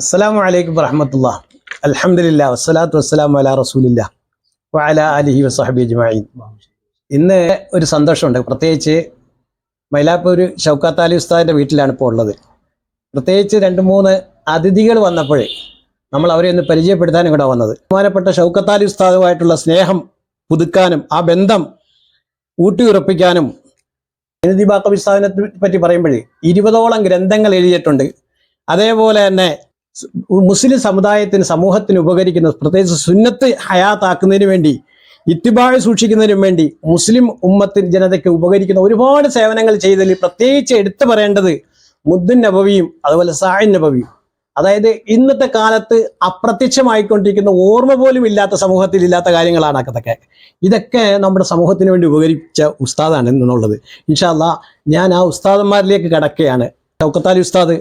അസ്സലാമു അലൈക്കും വറഹമത്തുള്ള അലഹമില്ല വസ്സലാത്തു വസ്സലാം അല റസൂലില്ല വഅല അലിഹി വസഹബി അജ്മഈൻ. ഇന്ന് ഒരു സന്തോഷമുണ്ട്. പ്രത്യേകിച്ച് മൈലാപ്പൂർ ഷൗക്കാത്ത് അലി ഉസ്താദിന്റെ വീട്ടിലാണ് ഇപ്പോൾ ഉള്ളത്. പ്രത്യേകിച്ച് രണ്ട് മൂന്ന് അതിഥികൾ വന്നപ്പോഴേ നമ്മൾ അവരെ ഒന്ന് പരിചയപ്പെടുത്താനും കൂടെ വന്നത്. ബഹുമാനപ്പെട്ട ഷൗക്കത്ത് അലി ഉസ്താദുമായിട്ടുള്ള സ്നേഹം പുതുക്കാനും ആ ബന്ധം ഊട്ടിയുറപ്പിക്കാനും ജനതി ബാക്കബി ഉസ്താദിനെ പറ്റി പറയുമ്പോഴേ ഇരുപതോളം ഗ്രന്ഥങ്ങൾ എഴുതിയിട്ടുണ്ട്. അതേപോലെ തന്നെ മുസ്ലിം സമുദായത്തിന് സമൂഹത്തിന് ഉപകരിക്കുന്ന പ്രത്യേകിച്ച് സുന്നത്ത് ഹയാത്താക്കുന്നതിന് വേണ്ടി ഇത്തിബാഴ് സൂക്ഷിക്കുന്നതിനും വേണ്ടി മുസ്ലിം ഉമ്മത്തിൽ ജനതയ്ക്ക് ഉപകരിക്കുന്ന ഒരുപാട് സേവനങ്ങൾ ചെയ്തതിൽ പ്രത്യേകിച്ച് എടുത്തു പറയേണ്ടത് മുദ്ദുൻ നബവിയും അതുപോലെ സാഹിൻ നബവിയും. അതായത് ഇന്നത്തെ കാലത്ത് അപ്രത്യക്ഷമായിക്കൊണ്ടിരിക്കുന്ന ഓർമ്മ പോലും ഇല്ലാത്ത സമൂഹത്തിൽ ഇല്ലാത്ത കാര്യങ്ങളാണ് അതൊക്കെ. ഇതൊക്കെ നമ്മുടെ സമൂഹത്തിന് വേണ്ടി ഉപകരിച്ച ഉസ്താദാണ് എന്നുള്ളത്. ഇൻഷാല്ല ഞാൻ ആ ഉസ്താദന്മാരിലേക്ക് കടക്കുകയാണ്. ചൗക്കത്താലി ഉസ്താദ്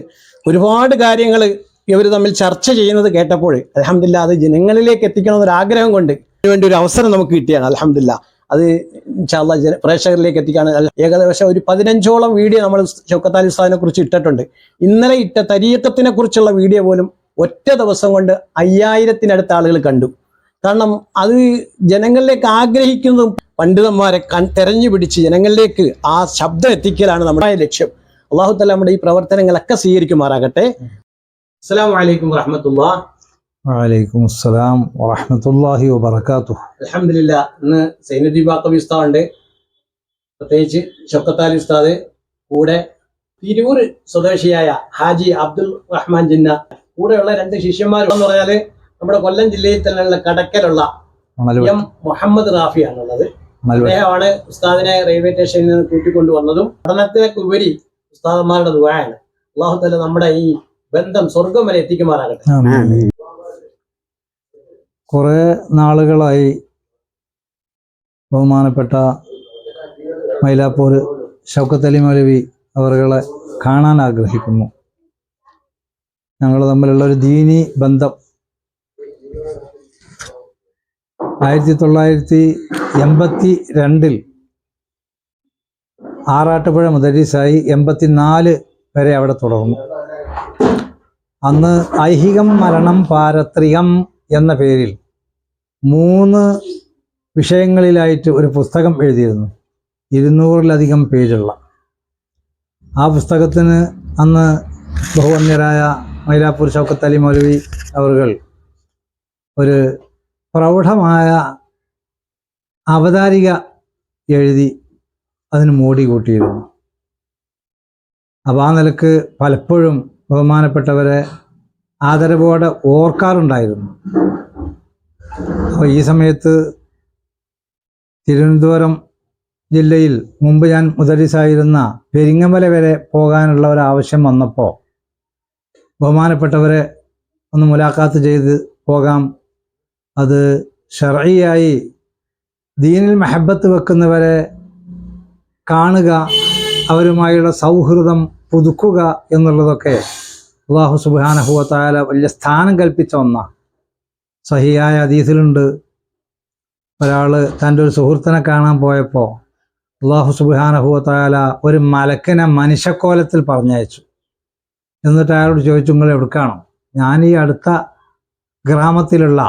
ഒരുപാട് കാര്യങ്ങൾ ഇവർ തമ്മിൽ ചർച്ച ചെയ്യുന്നത് കേട്ടപ്പോൾ അലഹമില്ല അത് ജനങ്ങളിലേക്ക് ആഗ്രഹം കൊണ്ട് വേണ്ടി ഒരു അവസരം നമുക്ക് കിട്ടിയാണ് അലഹമില്ല അത് ചാള പ്രേക്ഷകരിലേക്ക് എത്തിക്കാൻ ഏകദേശം ഒരു പതിനഞ്ചോളം വീഡിയോ നമ്മൾ ഷൗക്കത്താലി ഉസ്താദിനെ കുറിച്ച് ഇട്ടിട്ടുണ്ട്. ഇന്നലെ ഇട്ട തരീക്കത്തിനെ കുറിച്ചുള്ള വീഡിയോ പോലും ഒറ്റ ദിവസം കൊണ്ട് അയ്യായിരത്തിനടുത്ത ആളുകൾ കണ്ടു. കാരണം അത് ജനങ്ങളിലേക്ക് ആഗ്രഹിക്കുന്നതും പണ്ഡിതന്മാരെ കൺ തെരഞ്ഞു പിടിച്ച് ജനങ്ങളിലേക്ക് ആ ശബ്ദം എത്തിക്കലാണ് നമ്മുടെ ലക്ഷ്യം. അള്ളാഹു തല നമ്മുടെ ഈ പ്രവർത്തനങ്ങളൊക്കെ സ്വീകരിക്കുമാറാകട്ടെ. അസ്സാം വലൈക്കും വറഹമത്തുള്ള. വലൈക്കും അസ്സലാം വറഹമത്തല്ലാഹി വബർക്കാത്തു അലഹമില്ല ഇന്ന് സൈനുദ്ദീ ബാക്കബി ഉസ്താദുണ്ട്. പ്രത്യേകിച്ച് ഷൊക്കത്താലി ഉസ്താദ് കൂടെ തിരൂർ സ്വദേശിയായ ഹാജി അബ്ദുൽ റഹ്മാൻ ജിന്ന കൂടെയുള്ള രണ്ട് ശിഷ്യന്മാർ എന്ന് പറഞ്ഞാൽ നമ്മുടെ കൊല്ലം ജില്ലയിൽ തന്നെയുള്ള കടക്കലുള്ള എം മുഹമ്മദ് റാഫിയാണുള്ളത് അദ്ദേഹമാണ് ഉസ്താദിനെ റെയിൽവേ സ്റ്റേഷനിൽ നിന്ന് കൂട്ടിക്കൊണ്ടുവന്നതും പഠനത്തിനൊക്കെ ഉപരി ഉസ്താദന്മാരുടെ ദുആയാണ്. അള്ളാഹു തല നമ്മുടെ ഈ ബന്ധം സ്വർഗം വരെ എത്തിക്കുമാറാകട്ടെ. കുറെ നാളുകളായി ബഹുമാനപ്പെട്ട മൈലാപ്പൂർ ഷൗക്കത്തലി അലി മൗലവി അവരുകളെ കാണാൻ ആഗ്രഹിക്കുന്നു. ഞങ്ങൾ തമ്മിലുള്ള ഒരു ദീനി ബന്ധം ആയിരത്തി തൊള്ളായിരത്തി എൺപത്തി രണ്ടിൽ ആറാട്ടുപുഴ മുദരീസായി എൺപത്തിനാല് വരെ അവിടെ തുടർന്നു. അന്ന് ഐഹികം മരണം പാരത്രികം എന്ന പേരിൽ മൂന്ന് വിഷയങ്ങളിലായിട്ട് ഒരു പുസ്തകം എഴുതിയിരുന്നു. ഇരുന്നൂറിലധികം പേജുള്ള. ആ പുസ്തകത്തിന് അന്ന് ബഹുവന്യരായ മൈലാപ്പൂർ ഷൗക്കത്ത് മൗലവി അവർകൾ ഒരു പ്രൗഢമായ അവതാരിക എഴുതി അതിന് മോടി കൂട്ടിയിരുന്നു. അപ്പോൾ ആ നിലയ്ക്ക് പലപ്പോഴും ബഹുമാനപ്പെട്ടവരെ ആദരവോടെ ഓർക്കാറുണ്ടായിരുന്നു. അപ്പോൾ ഈ സമയത്ത് തിരുവനന്തപുരം ജില്ലയിൽ മുമ്പ് ഞാൻ മുതലിസായിരുന്ന പെരിങ്ങമല വരെ പോകാനുള്ള ഒരു ആവശ്യം വന്നപ്പോൾ ബഹുമാനപ്പെട്ടവരെ ഒന്ന് മുലാഖാത്ത് ചെയ്ത് പോകാം. അത് ഷറയായി ദീനിൽ മെഹബത്ത് വെക്കുന്നവരെ കാണുക അവരുമായുള്ള സൗഹൃദം പുതുക്കുക എന്നുള്ളതൊക്കെ അള്ളാഹു സുബാനഹുവത്തായ വലിയ സ്ഥാനം കൽപ്പിച്ച ഒന്നാണ് സഹിയായ അതീതിലുണ്ട് ഒരാൾ തന്റെ ഒരു സുഹൃത്തിനെ കാണാൻ പോയപ്പോൾ അള്ളാഹു സുബാനഹുവത്തായാല ഒരു മലക്കനെ മനുഷ്യക്കോലത്തിൽ പറഞ്ഞയച്ചു. എന്നിട്ട് അയാളോട് ചോദിച്ചു നിങ്ങൾ എവിടുക്കാണോ ഞാൻ ഈ അടുത്ത ഗ്രാമത്തിലുള്ള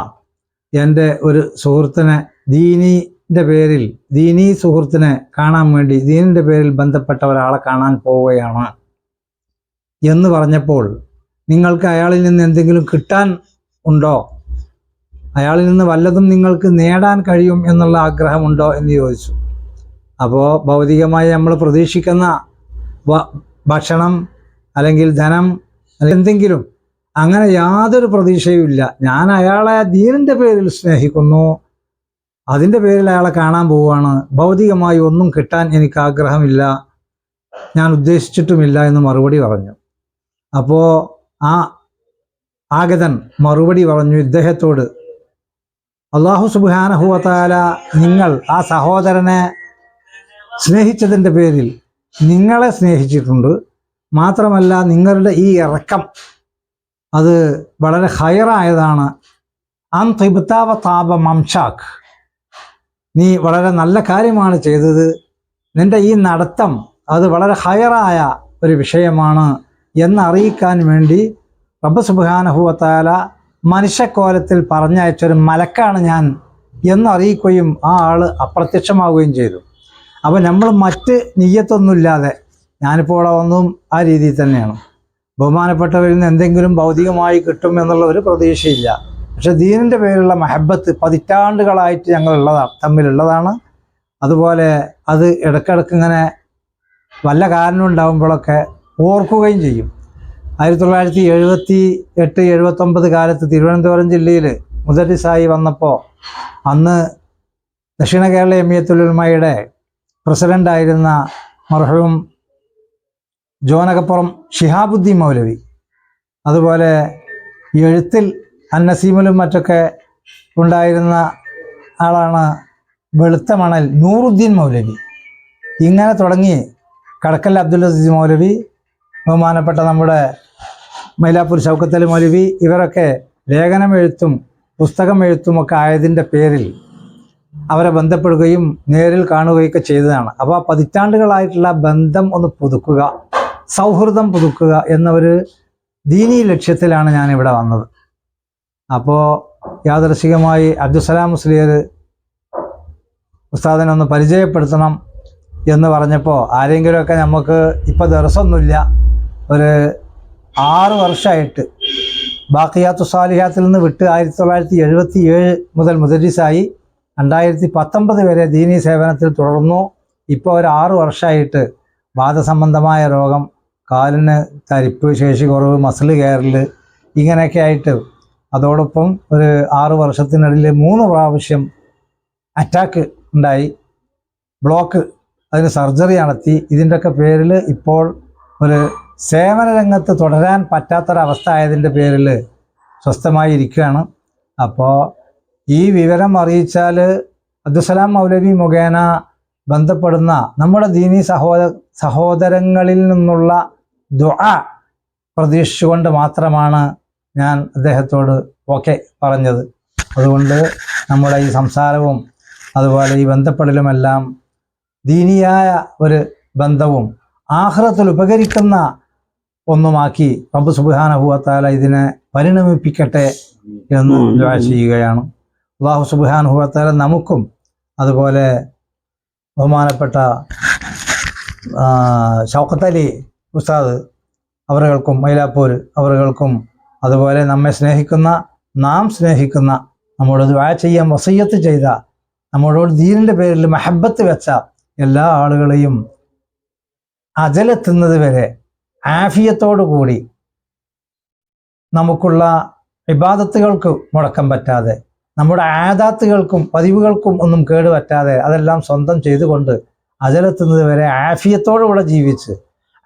എന്റെ ഒരു സുഹൃത്തിനെ ദീനീന്റെ പേരിൽ ദീനീ സുഹൃത്തിനെ കാണാൻ വേണ്ടി ദീനിന്റെ പേരിൽ ബന്ധപ്പെട്ട ഒരാളെ കാണാൻ പോവുകയാണ്. എന്ന് പറഞ്ഞപ്പോൾ നിങ്ങൾക്ക് അയാളിൽ നിന്ന് എന്തെങ്കിലും കിട്ടാൻ ഉണ്ടോ? അയാളിൽ നിന്ന് വല്ലതും നിങ്ങൾക്ക് നേടാൻ കഴിയും എന്നുള്ള ആഗ്രഹമുണ്ടോ എന്ന് ചോദിച്ചു. അപ്പോൾ ഭൗതികമായി നമ്മൾ പ്രതീക്ഷിക്കുന്ന ഭക്ഷണം അല്ലെങ്കിൽ ധനം എന്തെങ്കിലും അങ്ങനെ യാതൊരു പ്രതീക്ഷയുമില്ല ഞാൻ അയാളെ ദീനിന്റെ പേരിൽ സ്നേഹിക്കുന്നു. അതിന്റെ പേരിൽ അയാളെ കാണാൻ പോവുകയാണ്. ഭൗതികമായി ഒന്നും കിട്ടാൻ എനിക്ക് ആഗ്രഹമില്ല. ഞാൻ ഉദ്ദേശിച്ചിട്ടുമില്ല എന്ന് മറുപടി പറഞ്ഞു. അപ്പോൾ ആ ആഗതൻ മറുപടി പറഞ്ഞു ഇദ്ദേഹത്തോട് അള്ളാഹു സുബാനഹുവത്താല നിങ്ങൾ ആ സഹോദരനെ സ്നേഹിച്ചതിന്റെ പേരിൽ നിങ്ങളെ സ്നേഹിച്ചിട്ടുണ്ട്. മാത്രമല്ല നിങ്ങളുടെ ഈ ഇറക്കം അത് വളരെ ഹയറായതാണ് അൻ തിബത്താവ താപ മംഷാഖ് നീ വളരെ നല്ല കാര്യമാണ് ചെയ്തത്. നിന്റെ ഈ നടത്തം അത് വളരെ ഹയറായ ഒരു വിഷയമാണ്. എന്നറിയിക്കാൻ വേണ്ടി റബ്ബ് സുബാനഹുവത്താല മനുഷ്യക്കോലത്തിൽ പറഞ്ഞയച്ചൊരു മലക്കാണ് ഞാൻ എന്നറിയിക്കുകയും ആ ആൾ അപ്രത്യക്ഷമാവുകയും ചെയ്തു. അപ്പോൾ നമ്മൾ മറ്റ് നീയത്തൊന്നുമില്ലാതെ ഞാനിപ്പോൾ ഇവിടെ വന്നതും ആ രീതിയിൽ തന്നെയാണ്. ബഹുമാനപ്പെട്ടവരിൽ നിന്ന് എന്തെങ്കിലും ഭൗതികമായി കിട്ടും എന്നുള്ള ഒരു പ്രതീക്ഷയില്ല. പക്ഷെ ദീനിന്റെ പേരിലുള്ള മഹബത്ത് പതിറ്റാണ്ടുകളായിട്ട് ഞങ്ങളുള്ളതാണ് തമ്മിലുള്ളതാണ്. അതുപോലെ അത് ഇടയ്ക്കിടയ്ക്ക് ഇങ്ങനെ വല്ല കാരണം ഉണ്ടാകുമ്പോഴൊക്കെ ഓർക്കുകയും ചെയ്യും. ആയിരത്തി തൊള്ളായിരത്തി എഴുപത്തി എട്ട് എഴുപത്തൊമ്പത് കാലത്ത് തിരുവനന്തപുരം ജില്ലയിൽ മുദരിസായി വന്നപ്പോൾ അന്ന് ദക്ഷിണ കേരള എമിയത്തുലുമയുടെ പ്രസിഡന്റായിരുന്ന മർഹവും ജോനകപ്പുറം ഷിഹാബുദ്ദീൻ മൗലവി. അതുപോലെ എഴുത്തിൽ അന്നസീമിലും മറ്റൊക്കെ ഉണ്ടായിരുന്ന ആളാണ് വെളുത്ത മണൽ നൂറുദ്ദീൻ മൗലവി. ഇങ്ങനെ തുടങ്ങി കടക്കൽ അബ്ദുൽ അസീസ് മൗലവി ബഹുമാനപ്പെട്ട നമ്മുടെ മൈലാപ്പൂർ ഷൗക്കത്തലി മൗലവി ഇവരൊക്കെ ലേഖനം എഴുത്തും പുസ്തകം എഴുത്തും ഒക്കെ ആയതിന്റെ പേരിൽ അവരെ ബന്ധപ്പെടുകയും നേരിൽ കാണുകയൊക്കെ ചെയ്തതാണ്. അപ്പോൾ ആ പതിറ്റാണ്ടുകളായിട്ടുള്ള ബന്ധം ഒന്ന് പുതുക്കുക സൗഹൃദം പുതുക്കുക എന്നൊരു ദീനീ ലക്ഷ്യത്തിലാണ് ഞാൻ വന്നത്. അപ്പോൾ യാദർശികമായി അബ്ദുസലാം മുസ്ലിയർ ഉസ്താദിനെ ഒന്ന് പരിചയപ്പെടുത്തണം എന്ന് പറഞ്ഞപ്പോൾ ആരെങ്കിലുമൊക്കെ നമുക്ക് ഇപ്പോൾ ദിവസമൊന്നുമില്ല ഒരു ആറ് വർഷമായിട്ട് ബാക്കിയാത്തു സാലിഹാത്തിൽ നിന്ന് വിട്ട് ആയിരത്തി തൊള്ളായിരത്തി എഴുപത്തി ഏഴ് മുതൽ മുദരിസായി രണ്ടായിരത്തി പത്തൊമ്പത് വരെ ദീനീ സേവനത്തിൽ തുടർന്നു. ഇപ്പോൾ ഒരു ആറ് വർഷമായിട്ട് വാദസംബന്ധമായ രോഗം കാലിന് തരിപ്പ് ശേഷി കുറവ് മസിൽ കയറൽ ഇങ്ങനെയൊക്കെ ആയിട്ട് അതോടൊപ്പം ഒരു ആറ് വർഷത്തിനിടയിൽ മൂന്ന് പ്രാവശ്യം അറ്റാക്ക് ഉണ്ടായി. ബ്ലോക്ക് അതിന് സർജറി നടത്തി ഇതിന്റെയൊക്കെ പേരിൽ ഇപ്പോൾ ഒരു സേവന രംഗത്ത് തുടരാൻ പറ്റാത്തൊരവസ്ഥ ആയതിന്റെ പേരിൽ സ്വസ്ഥമായി ഇരിക്കുകയാണ് അപ്പോൾ ഈ വിവരം അറിയിച്ചാൽ അബ്ദുസലാം മൗലവി മുഖേന ബന്ധപ്പെടുന്ന നമ്മുടെ ദീനി സഹോദ സഹോദരങ്ങളിൽ നിന്നുള്ള ദുആ പ്രതീക്ഷിച്ചുകൊണ്ട് മാത്രമാണ് ഞാൻ അദ്ദേഹത്തോട് ഓക്കെ പറഞ്ഞത്. അതുകൊണ്ട് നമ്മുടെ ഈ സംസാരവും അതുപോലെ ഈ ബന്ധപ്പെടലുമെല്ലാം ദീനിയായ ഒരു ബന്ധവും ആഹ്റത്തിൽ ഉപകരിക്കുന്ന ഒന്നുമാക്കി. റബ്ബ് സുബാനഹുവത്താല ഇതിനെ പരിണമിപ്പിക്കട്ടെ എന്ന് ദുആ ചെയ്യുകയാണ്. അള്ളാഹു സുബാനുഹുവത്താല നമുക്കും അതുപോലെ ബഹുമാനപ്പെട്ട ഷൗക്കത്തലി ഉസ്താദ് അവറുകൾക്കും മൈലാപ്പൂർ അവറുകൾക്കും അതുപോലെ നമ്മെ സ്നേഹിക്കുന്ന നാം സ്നേഹിക്കുന്ന നമ്മളോട് ദുആ ചെയ്യാൻ വസയ്യത്ത് ചെയ്ത നമ്മളോട് ദീനിന്റെ പേരിൽ മഹബത്ത് വെച്ച എല്ലാ ആളുകളെയും അജലെത്തുന്നത് വരെ ആഫിയത്തോടു കൂടി നമുക്കുള്ള വിവാദത്തുകൾക്ക് മുടക്കം പറ്റാതെ നമ്മുടെ ആദാത്തുകൾക്കും പതിവുകൾക്കും ഒന്നും കേടുപറ്റാതെ അതെല്ലാം സ്വന്തം ചെയ്തുകൊണ്ട് അജലെത്തുന്നത് വരെ ആഫിയത്തോടുകൂടെ ജീവിച്ച്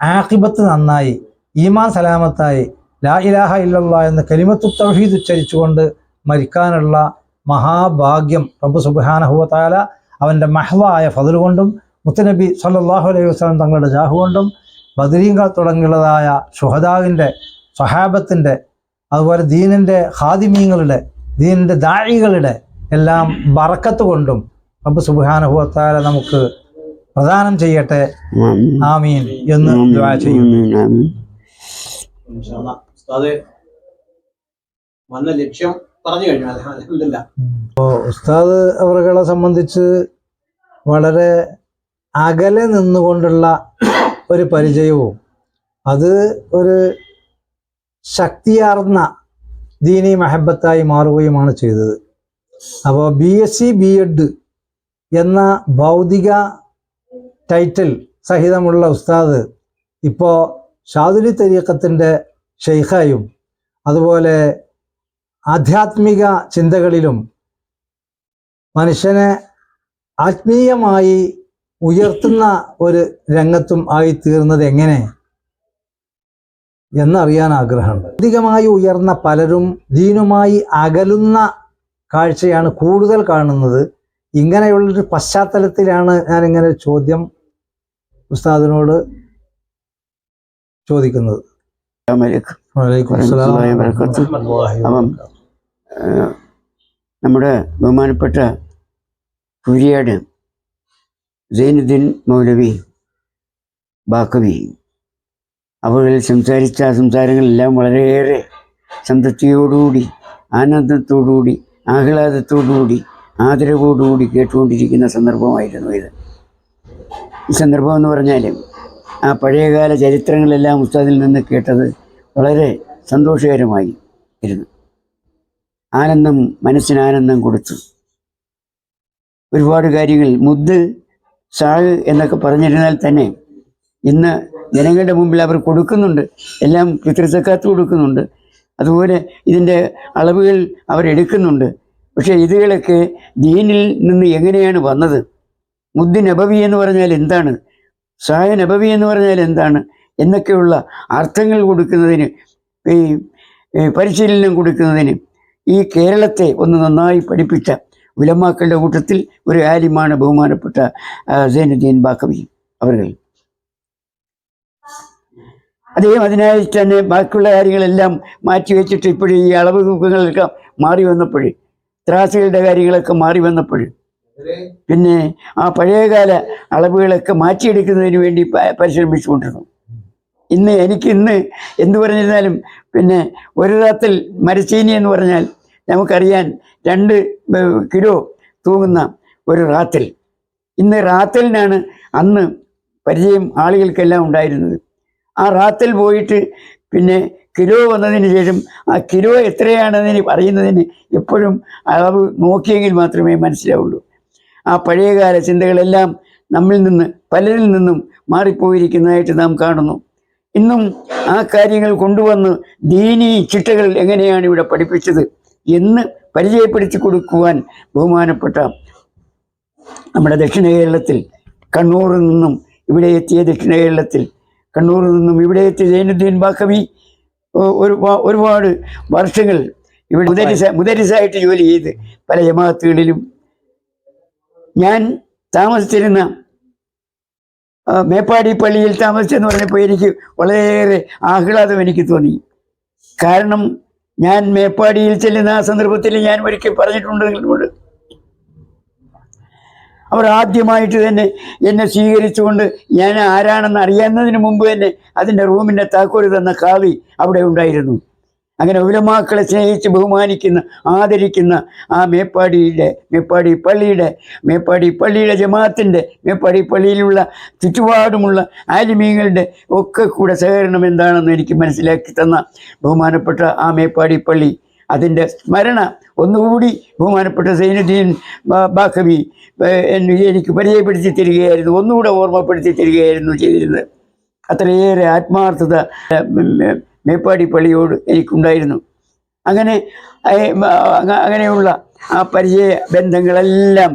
ആഹിബത്ത് നന്നായി ഈമാൻ സലാമത്തായി ലാ ഇലാഹ ഇല്ലല്ല എന്ന കലിമത്തു തൗഹീദ് ഉച്ചരിച്ചുകൊണ്ട് മരിക്കാനുള്ള മഹാഭാഗ്യം പ്രഭു സുബാനഹുവാല അവന്റെ മഹവായ ഫതിൽ കൊണ്ടും മുത്തനബി സല്ലാഹു അലൈഹി വസ്ലാം തങ്ങളുടെ ജാഹു കൊണ്ടും ബദരീങ്കൾ തുടങ്ങിയുള്ളതായ ഷുഹദാവിന്റെ സ്വഹാബത്തിന്റെ അതുപോലെ ദീനിന്റെ ഹാദിമീങ്ങളുടെ ദീനിന്റെ ദാഴികളുടെ എല്ലാം ബറക്കത്ത് കൊണ്ടും റബ്ബ് സുബാനുഭവത്താല നമുക്ക് പ്രദാനം ചെയ്യട്ടെ. ആമീൻ. എന്ന് ദുആ ചെയ്യുന്നു വന്ന ലക്ഷ്യം പറഞ്ഞു കഴിഞ്ഞു. അലഹമില്ല ഉസ്താദ് അവറുകളെ സംബന്ധിച്ച് വളരെ അകലെ നിന്നുകൊണ്ടുള്ള ഒരു പരിചയവും. അത് ഒരു ശക്തിയാർന്ന ദീനി മഹബത്തായി മാറുകയുമാണ് ചെയ്തത്. അപ്പോൾ B S C B Ed എന്ന ഭൗതിക ടൈറ്റിൽ സഹിതമുള്ള ഉസ്താദ് ഇപ്പോൾ ഷാദുലി തരീക്കത്തിന്റെ ഷെയ്ഖായും അതുപോലെ ആധ്യാത്മിക ചിന്തകളിലും മനുഷ്യനെ ആത്മീയമായി ഉയർത്തുന്ന ഒരു രംഗത്തും ആയി തീർന്നത് എങ്ങനെ? എന്നറിയാൻ ആഗ്രഹമുണ്ട്. അധികമായി ഉയർന്ന പലരും ദീനുമായി അകലുന്ന കാഴ്ചയാണ് കൂടുതൽ കാണുന്നത്. ഇങ്ങനെയുള്ളൊരു പശ്ചാത്തലത്തിലാണ് ഞാൻ ഇങ്ങനെ ഒരു ചോദ്യം ഉസ്താദിനോട് ചോദിക്കുന്നത്. നമ്മുടെ ബഹുമാനപ്പെട്ട കുരിയാട് സൈനുദ്ദീൻ മൗലവി ബാക്കവി. അവരിൽ സംസാരിച്ച സംസാരങ്ങളെല്ലാം വളരെയേറെ സംതൃപ്തിയോടുകൂടി ആനന്ദത്തോടുകൂടി ആഹ്ലാദത്തോടുകൂടി ആദരവോടുകൂടി കേട്ടുകൊണ്ടിരിക്കുന്ന സന്ദർഭമായിരുന്നു ഇത്. ഈ സന്ദർഭം എന്ന് പറഞ്ഞാൽ ആ പഴയകാല ചരിത്രങ്ങളെല്ലാം ഉസ്താദിൽ നിന്ന് കേട്ടത് വളരെ സന്തോഷകരമായി ഇരുന്നു ആനന്ദം മനസ്സിന് ആനന്ദം കൊടുത്തു. ഒരുപാട് കാര്യങ്ങൾ മുദ്ദ് സാഴ് എന്നൊക്കെ പറഞ്ഞിരുന്നാൽ തന്നെ ഇന്ന് ജനങ്ങളുടെ മുമ്പിൽ അവർ കൊടുക്കുന്നുണ്ട്. എല്ലാം പിതൃസക്കാത്ത് കൊടുക്കുന്നുണ്ട്. അതുപോലെ ഇതിന്റെ അളവുകൾ അവരെടുക്കുന്നുണ്ട് പക്ഷേ ഇതുകളൊക്കെ ദീനിൽ നിന്ന് എങ്ങനെയാണ് വന്നത്? മുദ്ദിൻ നബവി എന്ന് പറഞ്ഞാൽ എന്താണ്? സായ നബവി എന്ന് പറഞ്ഞാൽ എന്താണ്? എന്നൊക്കെയുള്ള അർത്ഥങ്ങൾ കൊടുക്കുന്നതിന് ഈ പരിശീലനം കൊടുക്കുന്നതിന് ഈ കേരളത്തെ ഒന്ന് നന്നായി പഠിപ്പിച്ച ഉലമാക്കളുടെ കൂട്ടത്തിൽ ഒരു ആലിമാണ് ബഹുമാനപ്പെട്ട സൈനുദ്ദീൻ ബാക്കവി അവർ അദ്ദേഹം അതിനായി തന്നെ ബാക്കിയുള്ള കാര്യങ്ങളെല്ലാം മാറ്റി വെച്ചിട്ട് ഇപ്പോഴും ഈ അളവ് തൂക്കങ്ങളൊക്കെ മാറി വന്നപ്പോഴേ ത്രാസുകളുടെ കാര്യങ്ങളൊക്കെ മാറി വന്നപ്പോൾ പിന്നെ ആ പഴയകാല അളവുകളൊക്കെ മാറ്റിയെടുക്കുന്നതിന് വേണ്ടി പരിശ്രമിച്ചുകൊണ്ടിരുന്നു. ഇന്ന് എനിക്ക് ഇന്ന് എന്തു പറഞ്ഞിരുന്നാലും പിന്നെ ഒരു റാത്തിൽ മരച്ചീനി എന്ന് പറഞ്ഞാൽ നമുക്കറിയാൻ രണ്ട് കിലോ തൂങ്ങുന്ന ഒരു റാത്തിൽ. ഇന്ന് റാത്തലിനാണ് അന്ന് പരിചയം ആളുകൾക്കെല്ലാം ഉണ്ടായിരുന്നത്. ആ റാത്തൽ പോയിട്ട് പിന്നെ കിലോ വന്നതിന് ശേഷം ആ കിലോ എത്രയാണെന്ന് പറയുന്നതിന് എപ്പോഴും അളവ് നോക്കിയെങ്കിൽ മാത്രമേ മനസ്സിലാവുള്ളൂ. ആ പഴയകാല ചിന്തകളെല്ലാം നമ്മിൽ നിന്ന് പലരിൽ നിന്നും മാറിപ്പോയിരിക്കുന്നതായിട്ട് നാം കാണുന്നു. ഇന്നും ആ കാര്യങ്ങൾ കൊണ്ടുവന്ന് ദീനീ ചിട്ടകൾ എങ്ങനെയാണ് ഇവിടെ പഠിപ്പിച്ചത്? എന്ന് പരിചയപ്പെടുത്തി കൊടുക്കുവാൻ ബഹുമാനപ്പെട്ട നമ്മുടെ ദക്ഷിണ കേരളത്തിൽ കണ്ണൂരിൽ നിന്നും ഇവിടെ എത്തിയ ദക്ഷിണ കേരളത്തിൽ കണ്ണൂരിൽ നിന്നും ഇവിടെ എത്തിയ ജൈനുദ്ദീൻ ബാക്കവി ഒരു ഒരുപാട് വർഷങ്ങൾ ഇവിടെ മുദരിസ മുദരിസായിട്ട് ജോലി ചെയ്ത് പല ജമാഅത്തുകളിലും ഞാൻ താമസിച്ചിരുന്ന മേപ്പാടി പള്ളിയിൽ താമസിച്ചെന്ന് പറഞ്ഞപ്പോൾ എനിക്ക് വളരെയേറെ ആഹ്ലാദം എനിക്ക് തോന്നി. കാരണം ഞാൻ മേപ്പാടിയിൽ ചെല്ലുന്ന ആ സന്ദർഭത്തിൽ ഞാൻ ഒരിക്കൽ പറഞ്ഞിട്ടുണ്ട് നിങ്ങളോട് അവർ ആദ്യമായിട്ട് തന്നെ എന്നെ സ്വീകരിച്ചുകൊണ്ട് ഞാൻ ആരാണെന്ന് അറിയുന്നതിന് മുമ്പ് തന്നെ അതിന്റെ റൂമിന്റെ താക്കോൽ തന്ന കാവി അവിടെ ഉണ്ടായിരുന്നു. അങ്ങനെ ഉലമാക്കളെ സ്നേഹിച്ച് ബഹുമാനിക്കുന്ന ആദരിക്കുന്ന ആ മേപ്പാടിയുടെ മേപ്പാടി പള്ളിയുടെ മേപ്പാടി പള്ളിയുടെ ജമാഅത്തിന്റെ മേപ്പാടി പള്ളിയിലുള്ള ചുറ്റുപാടുമുള്ള ആലിമീങ്ങളുടെ ഒക്കെ കൂടെ സഹകരണം എന്താണെന്ന് എനിക്ക് മനസ്സിലാക്കി തന്ന ബഹുമാനപ്പെട്ട ആ മേപ്പാടി പള്ളി. അതിന്റെ സ്മരണ ഒന്നുകൂടി ബഹുമാനപ്പെട്ട സൈനുദ്ദീൻ ബാഖവി എനിക്ക് പരിചയപ്പെടുത്തി തരികയായിരുന്നു ഒന്നുകൂടെ ഓർമ്മപ്പെടുത്തി തരികയായിരുന്നു ചെയ്തിരുന്നത്. അത്രയേറെ ആത്മാർത്ഥത മേപ്പാടി പള്ളിയോട് എനിക്കുണ്ടായിരുന്നു. അങ്ങനെ അങ്ങനെയുള്ള ആ പരിചയ ബന്ധങ്ങളെല്ലാം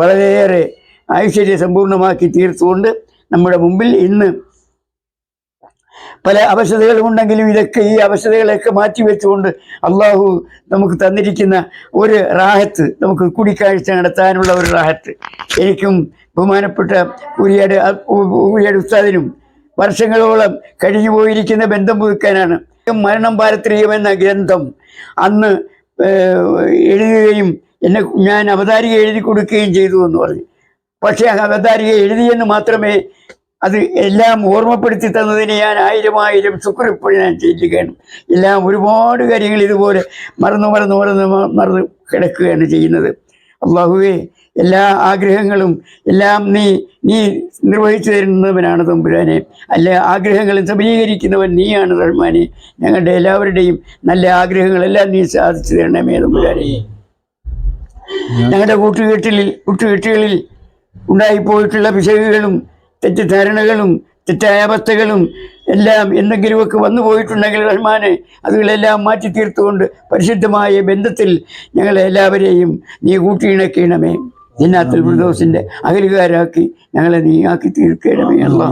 വളരെയേറെ ഐശ്വര്യ സമ്പൂർണമാക്കി തീർത്തുകൊണ്ട് നമ്മുടെ മുമ്പിൽ ഇന്ന് പല അവശതകളുമുണ്ടെങ്കിലും ഇതൊക്കെ ഈ മാറ്റി വെച്ചുകൊണ്ട് അള്ളാഹു നമുക്ക് തന്നിരിക്കുന്ന ഒരു റാഹത്ത് നമുക്ക് കൂടിക്കാഴ്ച നടത്താനുള്ള ഒരു റാഹത്ത്. എനിക്കും ബഹുമാനപ്പെട്ട ഉരിയാട് ഉരിയാട് ഉസ്താദിനും വർഷങ്ങളോളം കഴിഞ്ഞു പോയിരിക്കുന്ന ബന്ധം പുതുക്കാനാണ്. മരണം പാരത്രീയം എന്ന ഗ്രന്ഥം അന്ന് എഴുതുകയും എന്നെ ഞാൻ അവതാരിക എഴുതി കൊടുക്കുകയും ചെയ്തു എന്ന് പറഞ്ഞു. പക്ഷേ അവതാരിക എഴുതിയെന്ന് മാത്രമേ അത് എല്ലാം ഓർമ്മപ്പെടുത്തി തന്നതിന് ഞാൻ ആയിരം ആയിരം ശുക്ർ ഞാൻ ചെയ്യുകയാണ് എല്ലാം ഒരുപാട് കാര്യങ്ങൾ ഇതുപോലെ മറന്നു മറന്നു മറന്ന് മറന്ന് കിടക്കുകയാണ് ചെയ്യുന്നത്. അള്ളാഹുവേ എല്ലാ ആഗ്രഹങ്ങളും എല്ലാം നീ നീ നിർവഹിച്ചു തരുന്നവനാണ് തമ്പുരാനെ. അല്ല ആഗ്രഹങ്ങളും സബലീകരിക്കുന്നവൻ നീയാണ് റഹ്മാനെ. ഞങ്ങളുടെ എല്ലാവരുടെയും നല്ല ആഗ്രഹങ്ങളെല്ലാം നീ സാധിച്ചു തരണമേ തമ്പുരാനെ. ഞങ്ങളുടെ കൂട്ടുകെട്ടിൽ കൂട്ടുകെട്ടുകളിൽ ഉണ്ടായിപ്പോയിട്ടുള്ള പിശകുകളും തെറ്റിദ്ധാരണകളും തെറ്റായ അവസ്ഥകളും എല്ലാം എന്തെങ്കിലുമൊക്കെ വന്നു പോയിട്ടുണ്ടെങ്കിൽ റഹ്മാനെ അതുകളെല്ലാം മാറ്റി തീർത്തുകൊണ്ട് പരിശുദ്ധമായ ബന്ധത്തിൽ ഞങ്ങളെ എല്ലാവരെയും നീ കൂട്ടിയിണക്കണമേ. ജിന്നാത്തുൽ ഫിർദൗസിന്റെ അകലുകാരാക്കി ഞങ്ങളെ നീ ആക്കി തീർക്കണമേ അല്ലാ